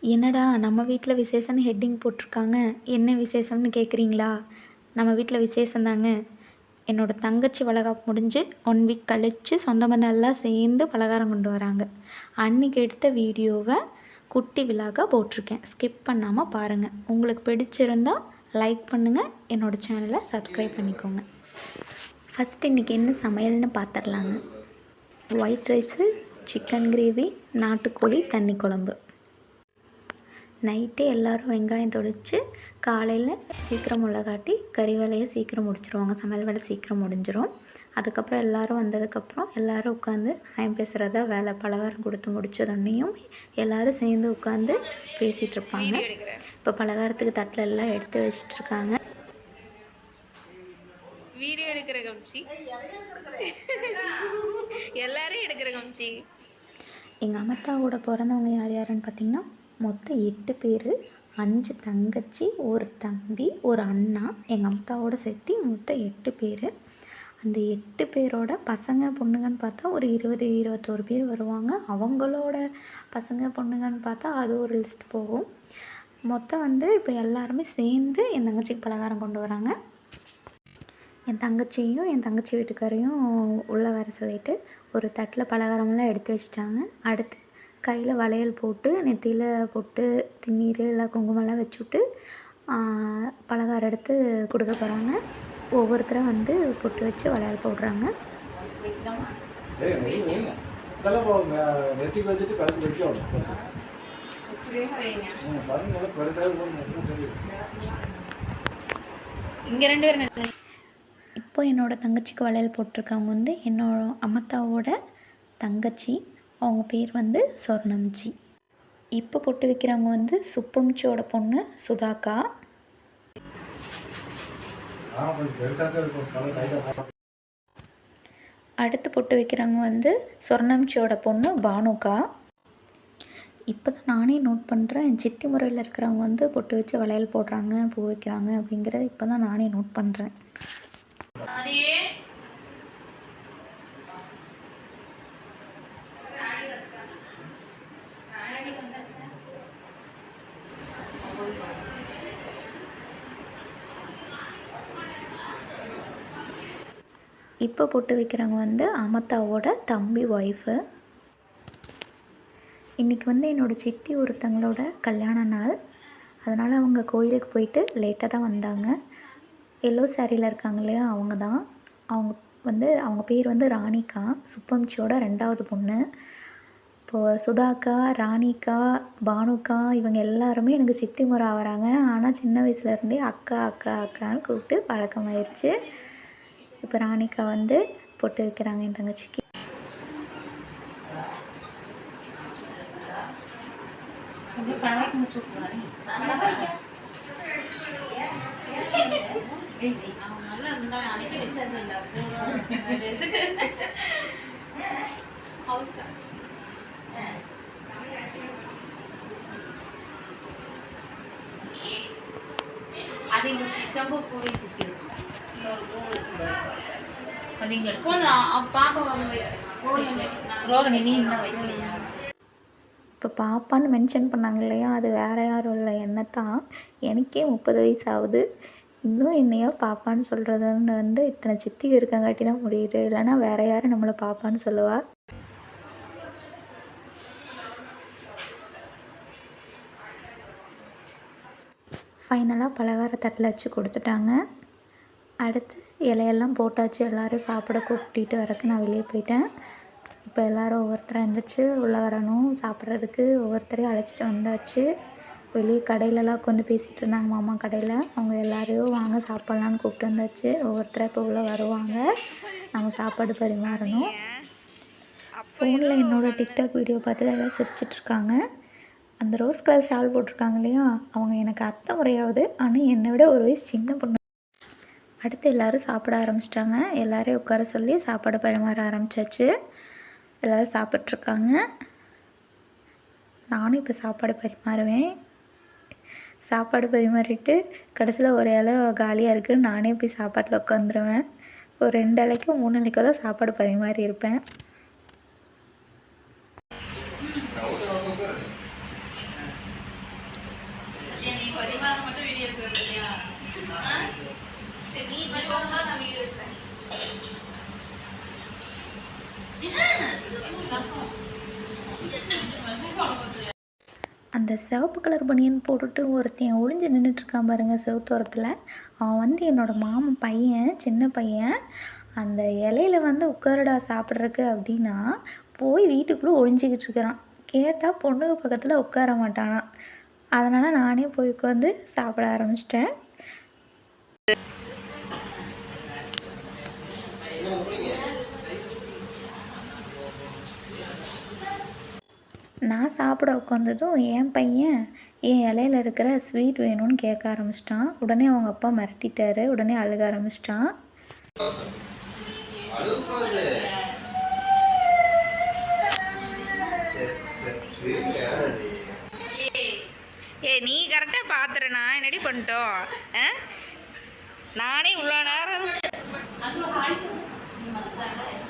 என்னடா நம்ம வீட்டில் விசேஷம்னு ஹெட்டிங் போட்டிருக்காங்க. என்ன விசேஷம்னு கேட்குறீங்களா நம்ம வீட்டில் விசேஷந்தாங்க என்னோடய தங்கச்சி வளைகாப்பு முடிஞ்சு ஒன் வீக் கழித்து சொந்த பந்தம் எல்லாம் சேர்ந்து பலகாரம் கொண்டு வராங்க. அன்றைக்கி எடுத்த வீடியோவை குட்டி விழாக்காக போட்டிருக்கேன். ஸ்கிப் பண்ணாமல் பாருங்கள் உங்களுக்கு பிடிச்சிருந்தா லைக் பண்ணுங்கள் என்னோடய சேனலை சப்ஸ்கிரைப் பண்ணிக்கோங்க. ஃபஸ்ட் இன்றைக்கி என்ன சமையல்னு பார்த்துடலாங்க ஒயிட் ரைஸு சிக்கன் கிரேவி நாட்டுக்கோழி தண்ணி குழம்பு. நைட்டே எல்லோரும் வெங்காயம் தொளிச்சு காலையில் சீக்கிரம் முளைகாட்டி கறி வேலையை சீக்கிரம் முடிச்சிருவாங்க. சமையல் வேலை சீக்கிரம் முடிஞ்சிடும் அதுக்கப்புறம் எல்லோரும் வந்ததுக்கப்புறம் எல்லோரும் உட்காந்து நான் பேசுகிறதா வேலை பலகாரம் கொடுத்து முடிச்சதொன்னையும் எல்லோரும் சேர்ந்து உட்காந்து பேசிகிட்டு இருப்பாங்க. இப்போ பலகாரத்துக்கு தட்டில் எல்லாம் எடுத்து வச்சிட்ருக்காங்க. வீடியோ எடுக்கிற கம்சி எல்லாரும் எடுக்கிற கம்சி எங்கள் அமத்தாவோட பிறந்தவங்க யார் யாருன்னு பார்த்தீங்கன்னா மொத்தம் எட்டு பேர் அஞ்சு தங்கச்சி ஒரு தம்பி ஒரு அண்ணா எங்கள் அம்மாவோட சேர்த்து மொத்தம் எட்டு பேர். அந்த எட்டு பேரோட பசங்க பொண்ணுங்கன்னு பார்த்தா ஒரு இருபது இருபத்தோரு பேர் வருவாங்க. அவங்களோட பசங்க பொண்ணுங்கன்னு பார்த்தா அது ஒரு லிஸ்ட் போகும். மொத்தம் வந்து இப்போ எல்லாருமே சேர்ந்து என் தங்கச்சிக்கு பலகாரம் கொண்டு வராங்க. என் தங்கச்சியும் என் தங்கச்சி வீட்டுக்காரையும் உள்ளே வர சொல்லிட்டு ஒரு தட்டில் பலகாரமெல்லாம் எடுத்து வச்சிட்டாங்க. அடுத்து கையில் வளையல் போட்டு நெத்தியில் பொட்டு திருநீர் எல்லாம் குங்குமம்லாம் வச்சுவிட்டு பலகாரம் எடுத்து கொடுக்க போகிறாங்க ஒவ்வொருத்தராக வந்து பொட்டு வச்சு வளையல் போடுறாங்க. இங்க ரெண்டு பேரும் இப்போ என்னோடய தங்கச்சிக்கு வளையல் போட்டிருக்கவங்க வந்து என்னோட அம்மத்தாவோட தங்கச்சி. அவங்க பேர் வந்து சொர்ணம்ஜி. இப்போ பொட்டு வைக்கிறவங்க வந்து சுப்பம்ஜியோட பொண்ணு சுதாக்கா அடுத்து பொட்டு வைக்கிறவங்க வந்து சொர்ணம்ஜியோட பொண்ணு பானுகா. இப்போ தான் நானே நோட் பண்ணுறேன் சித்தி முறையில் இருக்கிறவங்க வந்து பொட்டு வச்சு வளையல் போடுறாங்க பூ வைக்கிறாங்க அப்படிங்கிறத இப்போ தான் நானே நோட் பண்ணுறேன் இப்போ பொட்டு வைக்கிறவங்க வந்து அமத்தாவோட தம்பி ஒய்ஃபு இன்றைக்கி வந்து என்னோடய சித்தி ஒருத்தங்களோட கல்யாண நாள். அதனால் அவங்க கோயிலுக்கு போயிட்டு லேட்டாக தான் வந்தாங்க. எல்லோ சாரியில் இருக்காங்க இல்லையா அவங்க தான் அவங்க வந்து அவங்க பேர் வந்து ராணிகா சுப்பம்ச்சியோட ரெண்டாவது பொண்ணு. இப்போது சுதாக்கா ராணிகா பானுக்கா இவங்க எல்லாருமே எனக்கு சித்தி முறை ஆகிறாங்க ஆனால் சின்ன வயசுலேருந்தே அக்கா அக்கா அக்கான்னு கூப்பிட்டு பழக்கமாயிருச்சு. இப்போ ராணிக்கா வந்து பொட்டு வைக்கிறாங்க என் தங்கச்சிக்கு. அதை செம்பு கோயில் குத்தி வச்சுட்டேன் இன்னொரு பூ ரோகிணி நீ இன்னும் வைக்கலையா? இப்போ பாப்பான்னு மென்ஷன் பண்ணாங்க இல்லையா? அது வேறு யாரும் இல்லை. என்ன தான் எனக்கே முப்பது வயசு ஆகுது இன்னும் என்னையோ பாப்பான்னு சொல்கிறதுன்னு வந்து இத்தனை சித்தி இருக்கங்காட்டி தான் முடியுது. இல்லைன்னா வேறு யாரும் நம்மளை பாப்பான்னு சொல்லுவா? ஃபைனலாக பலகார தட்டில் வச்சு கொடுத்துட்டாங்க. அடுத்து இலையெல்லாம் போட்டாச்சு. எல்லோரும் சாப்பிட கூப்பிட்டுட்டு வரக்கு நான் வெளியே போயிட்டேன். இப்போ எல்லோரும் ஒவ்வொருத்தராக எழுந்திரிச்சி உள்ளே வரணும். சாப்பிட்றதுக்கு ஒவ்வொருத்தரையும் அழைச்சிட்டு வந்தாச்சு. வெளியே கடையிலலாம் உட்காந்து பேசிகிட்டு இருந்தாங்க மாமா கடையில். அவங்க எல்லாரையும் வாங்க சாப்பிட்லான்னு கூப்பிட்டு வந்தாச்சு. ஒவ்வொருத்தராக இப்போ உள்ளே வருவாங்க. நம்ம சாப்பாடு பரிமாறணும். ஃபோனில் என்னோடய டிக்டாக் வீடியோ பார்த்து எல்லாம் சிரிச்சிட்ருக்காங்க அந்த ரோஸ் கலர் ஷால் போட்டிருக்காங்க இல்லையா? அவங்க எனக்கு அத்தை முறையாவது ஆனால் என்னை விட ஒரு வயசு சின்ன பொண்ணு. அடுத்து எல்லோரும் சாப்பிட ஆரம்பிச்சிட்டாங்க. எல்லோரையும் உட்கார சொல்லி சாப்பாடு பரிமாற ஆரம்பித்தாச்சு எல்லோரும் சாப்பிட்ருக்காங்க நானும் இப்போ சாப்பாடு பரிமாறுவேன். சாப்பாடு பரிமாறிட்டு கடைசியில் ஒரு இலை காலியாக இருக்குது நானே போய் சாப்பாட்டில் உட்காந்துருவேன் ஒரு ரெண்டு அலைக்கும் மூணு இலைக்கோ தான் சாப்பாடு பரிமாறி இருப்பேன். அந்த சிவப்பு கலர் பனியன் போட்டுட்டு ஒருத்தன் ஒளிஞ்சு நின்றுட்டுருக்கான் பாருங்க செவத்தோரத்தில் அவன் வந்து என்னோடய மாமன் பையன் சின்ன பையன். அந்த இலையில வந்து உட்காருடா சாப்பிட்றதுக்கு அப்படின்னா போய் வீட்டுக்குள்ளே ஒழிஞ்சிக்கிட்டு இருக்கிறான். கேட்டால் பொண்ணுக்கு பக்கத்தில் உட்கார மாட்டானான் அதனால் நானே போய் உட்காந்து சாப்பிட ஆரம்பிச்சிட்டேன். நான் சாப்பிட உட்காந்ததும் என் பையன் என் இலையில இருக்கிற ஸ்வீட் வேணும்னு கேட்க ஆரம்பிச்சிட்டான். உடனே அவங்க அப்பா மிரட்டிட்டாரு. உடனே அழுக ஆரம்பிச்சிட்டான். ஏ நீ கரெக்டாக பார்த்துறனா என்னடி பண்ணிட்டோம்? ஆ? நானே இவ்வளோ நேரம்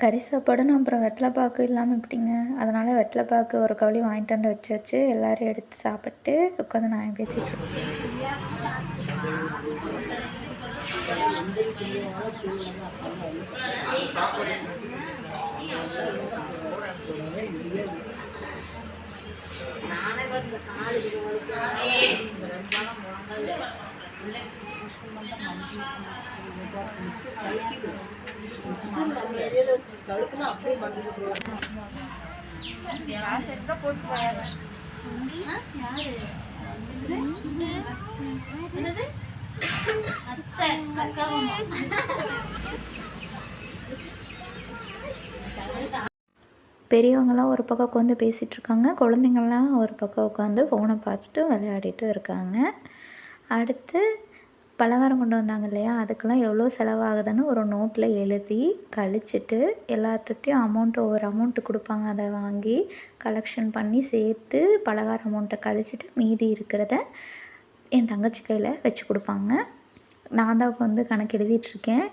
கறி சாப்பாடுன்னு அப்புறம் வெத்தலைப்பாக்கு இல்லாமல் எப்படிங்க? அதனால் வெத்தலைப்பாக்கு ஒரு கவலி வாங்கிட்டு வந்து வச்சு வச்சு எல்லோரும் எடுத்து சாப்பிட்டு உட்காந்து நான் பேசிகிட்டு பெரியவங்களாம் ஒரு பக்கம் உட்காந்து பேசிகிட்டு இருக்காங்க குழந்தைங்கள்லாம் ஒரு பக்கம் உட்காந்து ஃபோனை பார்த்துட்டு விளையாடிட்டு இருக்காங்க. அடுத்து பலகாரம் கொண்டு வந்தாங்க இல்லையா? அதுக்கெல்லாம் எவ்வளோ செலவாகுதுன்னு ஒரு நோட்டில் எழுதி கழிச்சிட்டு எல்லாத்துட்டையும் அமௌண்ட் ஒவ்வொரு அமௌண்ட்டு கொடுப்பாங்க. அதை வாங்கி கலெக்ஷன் பண்ணி சேர்த்து பலகார அமௌண்ட்டை கழிச்சிட்டு மீதி இருக்கிறத என் தங்கச்சி கையில் வச்சு கொடுப்பாங்க. நான் தான் வந்து கணக்கு எழுதிட்டுருக்கேன்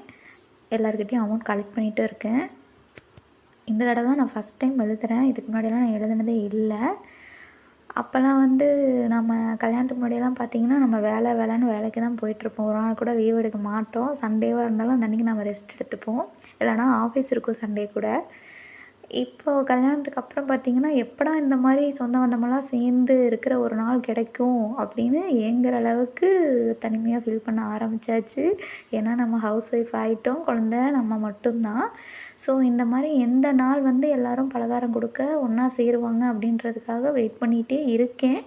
எல்லாருக்கிட்டேயும் அமௌண்ட் கலெக்ட் பண்ணிகிட்டு இருக்கேன். இந்த தடவை தான் நான் ஃபஸ்ட் டைம் எழுதுகிறேன் இதுக்கு முன்னாடியெல்லாம் நான் எழுதுனதே இல்லை. அப்போல்லாம் வந்து நம்ம கல்யாணத்துக்கு முன்னாடியெல்லாம் பார்த்தீங்கன்னா நம்ம வேலை வேலைன்னு வேலைக்கு தான் போயிட்டுருப்போம். ஒரு நாள் கூட லீவ் எடுக்க மாட்டோம். சண்டேவாக இருந்தாலும் அந்த அன்றைக்கி நம்ம ரெஸ்ட் எடுத்துப்போம். இல்லைனா ஆஃபீஸ் இருக்கும் சண்டே கூட. இப்போது கல்யாணத்துக்கு அப்புறம் பார்த்தீங்கன்னா எப்படா இந்த மாதிரி சொந்த பந்தமெல்லாம் சேர்ந்து இருக்கிற ஒரு நாள் கிடைக்கும் அப்படின்னு ஏங்குற அளவுக்கு தனிமையாக ஃபீல் பண்ண ஆரம்பிச்சாச்சு. ஏன்னா நம்ம ஹவுஸ் ஒய்ஃப் ஆகிட்டோம் குழந்த நம்ம மட்டும்தான். ஸோ இந்த மாதிரி எந்த நாள் வந்து எல்லாரும் பலகாரம் கொடுக்க ஒன்றா சேருவாங்க அப்படின்றதுக்காக வெயிட் பண்ணிகிட்டே இருக்கேன்.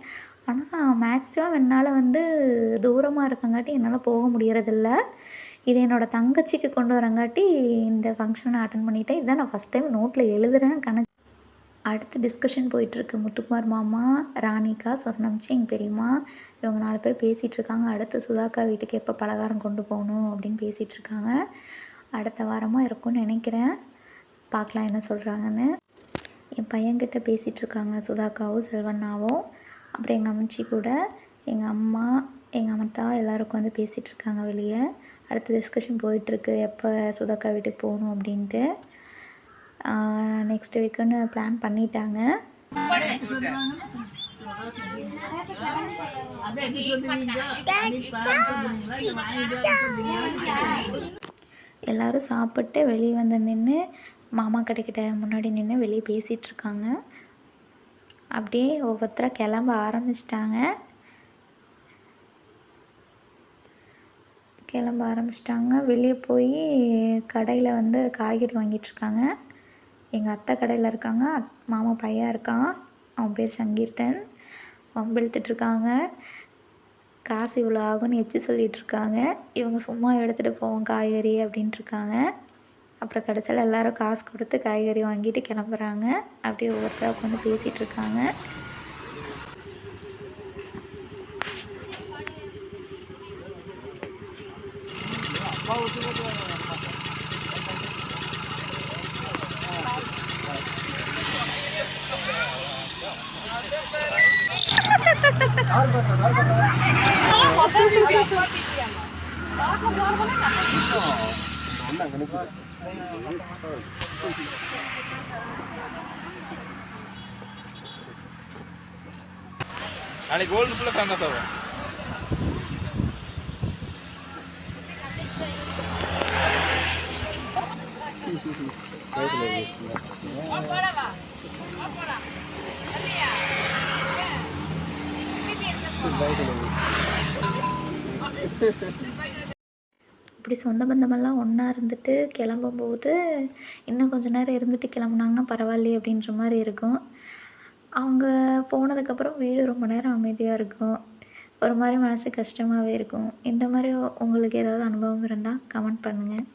ஆனால் மேக்ஸிமம் என்னால் வந்து தூரமாக இருக்கங்காட்டி என்னால் போக முடியறதில்ல. இது என்னோடய தங்கச்சிக்கு கொண்டு வரங்காட்டி இந்த ஃபங்க்ஷனை அட்டன் பண்ணிட்டேன். இதான் நான் ஃபஸ்ட் டைம் நோட்டில் எழுதுகிறேன் கணக்கு. அடுத்து டிஸ்கஷன் போயிட்டுருக்கு. முத்துக்குமார் மாமா ராணிகா சொர்ணம்ச்சி எங்கள் பெரியம்மா இவங்க நாலு பேர் பேசிகிட்டு இருக்காங்க அடுத்து சுதாக்கா வீட்டுக்கு எப்போ பலகாரம் கொண்டு போகணும் அப்படின்னு பேசிகிட்டு இருக்காங்க அடுத்த வாரமாக இருக்கும்னு நினைக்கிறேன். பார்க்கலாம் என்ன சொல்கிறாங்கன்னு என் பையன்கிட்ட பேசிகிட்டு இருக்காங்க சுதாக்காவும் செல்வண்ணாவும். அப்புறம் எங்கள் அம்மச்சி கூட எங்கள் அம்மா எங்கள் அம்மத்தா எல்லோரும் வந்து பேசிகிட்ருக்காங்க வெளியே. அடுத்து டிஸ்கஷன் போயிட்டுருக்கு. எப்போ சுதாக்கா வீட்டுக்கு போகணும் அப்படின்ட்டு. நெக்ஸ்ட் வீக்குன்னு பிளான் பண்ணிட்டாங்க. எல்லாரும் சாப்பிட்டு வெளியே வந்து நின்று மாமா கடைக்கிட்ட முன்னாடி நின்று வெளியே பேசிகிட்ருக்காங்க அப்படியே ஒவ்வொருத்தராக கிளம்ப ஆரம்பிச்சிட்டாங்க. கிளம்ப ஆரம்பிச்சிட்டாங்க. வெளியே போய் கடையில் வந்து காய்கறி வாங்கிட்டுருக்காங்க எங்கள் அத்தை கடையில் இருக்காங்க. அத்- மாமா பையன் இருக்கான். அவன் பேர் சங்கீர்த்தன். வம்பு காசு இவ்வளோ ஆகும்னு எச்சு சொல்லிகிட்டு இருக்காங்க. இவங்க சும்மா எடுத்துகிட்டு போவோம் காய்கறி அப்படின்ட்டு இருக்காங்க. அப்புறம் கடைசியில் எல்லோரும் காசு கொடுத்து காய்கறி வாங்கிட்டு கிளம்புறாங்க. அப்படியே ஒவ்வொருத்தராக உட்காந்து பேசிகிட்ருக்காங்க நாளைக்கு கோல்டு ஃபுல்லாக ஃபேமஸ் ஆகும். இப்படி சொந்த பந்தமெல்லாம் ஒன்றா இருந்துட்டு கிளம்பும்போது இன்னும் கொஞ்ச நேரம் இருந்துட்டு கிளம்புனாங்கன்னா பரவாயில்லையே அப்படின்ற மாதிரி இருக்கும். அவங்க போனதுக்கப்புறம் வீடு ரொம்ப நேரம் அமைதியாக இருக்கும். ஒரு மாதிரி மனசு கஷ்டமாகவே இருக்கும். இந்த மாதிரி உங்களுக்கு ஏதாவது அனுபவம் இருந்தால் கமெண்ட் பண்ணுங்கள்